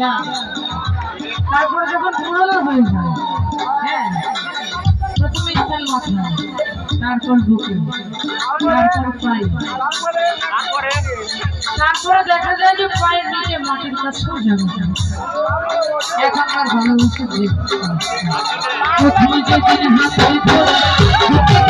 যা তারপরে যখন পুরনো হয়ে যায় হ্যাঁ প্রথমে স্থান মাথা তারপর বুকে, তারপর পায়ে তারপরে দেখা যায় যে পায়ের নিচে মাটির কাছেও যাবে। এখনকার ভালোবাসা প্রথমে যেদিন হাতে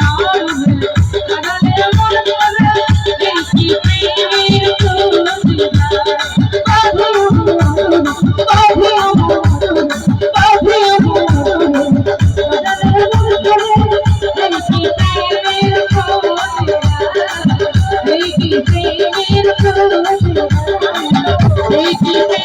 Take it, take it, take take it,